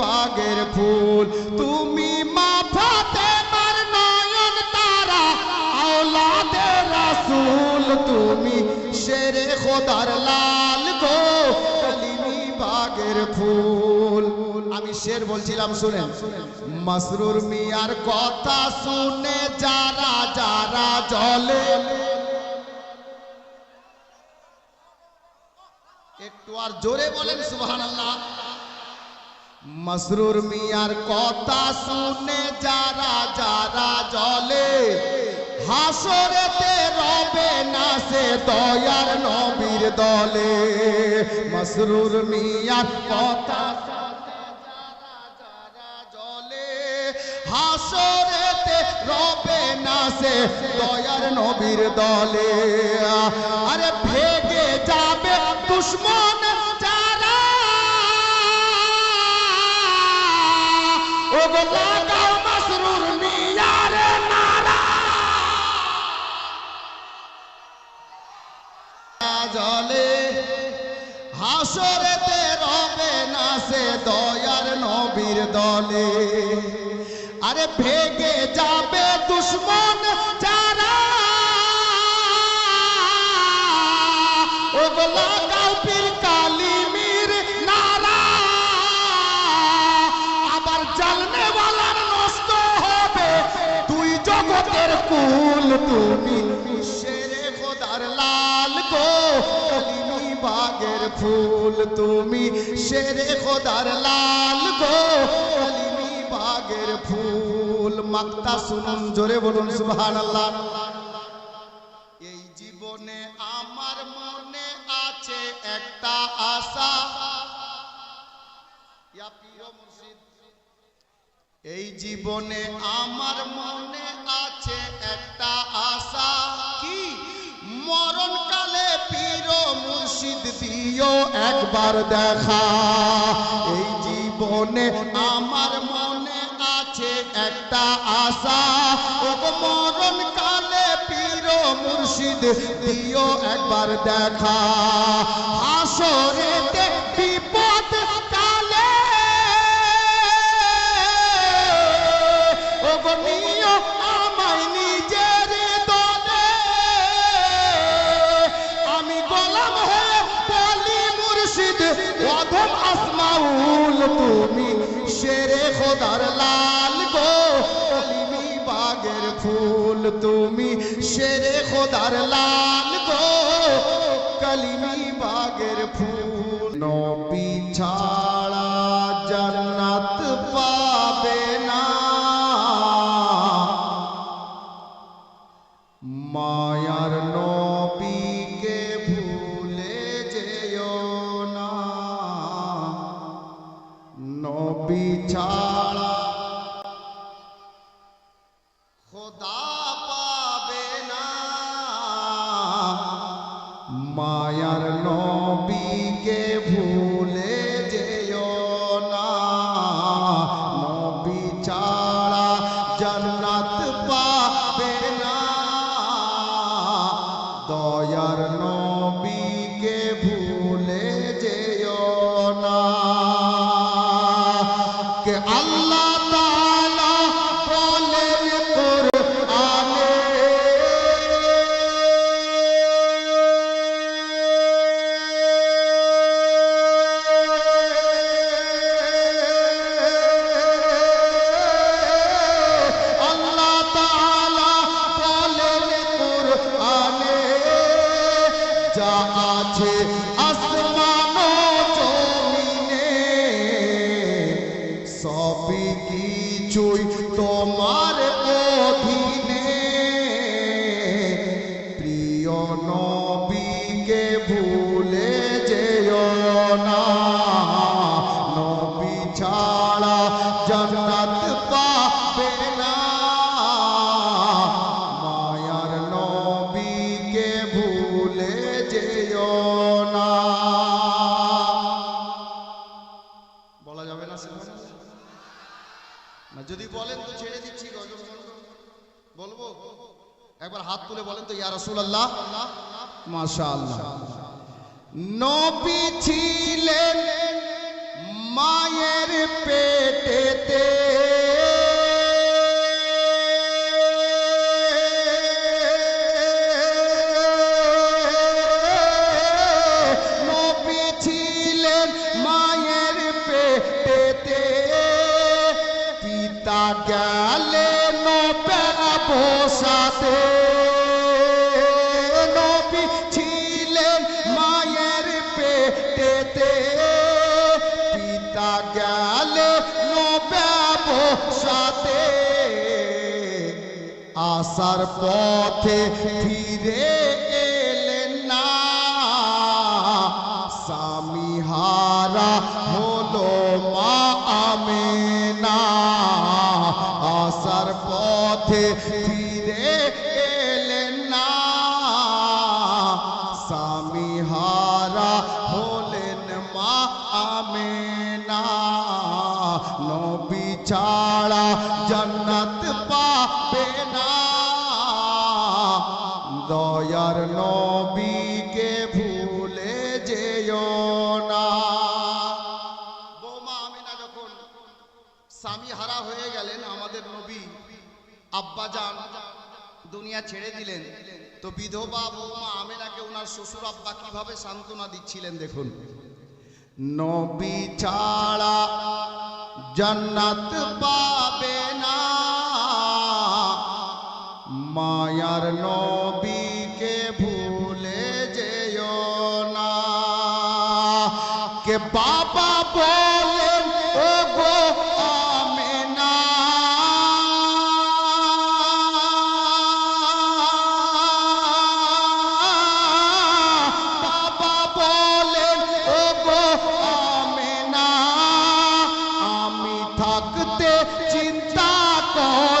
বাগের ফুল। তুমি মা ফাতেমার নয়ন তারা, আওলাদে রাসূল, তুমি শেরে খোদার লাল গো, কালিমি বাগের ফুল। আমি শের বলছিলাম, শুনেন। মাসরুর মিয়ার কথা শুনে যারা যারা জলে একটু আর জোরে বলেন, সুবহানাল্লাহ। মসরুর মিয়ার কথা শুনে যারা যারা জলে হাসরেতে রবে না সে দয়ার নবীর দলে। মসরুর মিয়ার কথা হাসরেতে রবে না সে দয়ার নবীর দলে। আরে ভেগে যাবে দুশ্মন নারা। জলে হাসরেতে রবে না সে দয়ার নবীর দলে। আরে ভেগে যাবে দুশ্মন কুল তুমি শেরে খোদার লাল গো কালিমি বাগের ফুল তুমি শেরে খোদার লাল গো কালিমি বাগের ফুল। মাক্তা শুনুন, জোরে বলুন, সুবহানাল্লাহ। এই জীবনে আমার মনে আছে একটা আশা। ইয়া প্রিয় মুর্শিদ এই জীবনে আমার মনে আছে একটা আশা। কি? মরণকালে পীর মুর্শিদ দিও একবার দেখা। এই জীবনে আমার মনে আছে একটা আশা। ও মরণকালে পীর মুর্শিদ দিও একবার দেখা। হাসরেতে অধম আসমাউল তুমি, শেরে খোদার লাল গো। কলিমি বাগের ফুল তুমি, শেরে খোদার লাল গো। কলিমি বাগের ফুল, নবী ছাড়া মায়ার নবীকে ভুলে যেও না। নবী ছাড়া জান্নাত পাবে না। দয়ার নবীকে যা আছে আসমান জমিনে সবই কিছুই তোমার অধীনে। প্রিয় নবীকে একবার হাত তুলে বলেন তো ইয়া রসুল আল্লাহ মাশাআল্লাহ। নবী ছিলেন মায়ের পেটেতে। বসাতে নবী ছিলেন মায়ের পেটেতে। পিতা গেলেন ব্যবসাতে আসার পথে ফিরে পথে ফিরে এলেন না। স্বামী হারা হলেন মা আমেনা। নবী ছাড়া জন্নত পাবে না। দয়ার নবীকে আব্বাজান, দুনিয়া ছেড়ে দিলেন। তো বিধবা বৌমা আমেনাকে ওনার শ্বশুর আব্বা কীভাবে সান্ত্বনা দিচ্ছিলেন দেখুন। নবী ছাড়া জান্নাত পাবে না। মায়ার নবীকে ভুলে যেও না। কে বাবা বলেন চিন্তা করো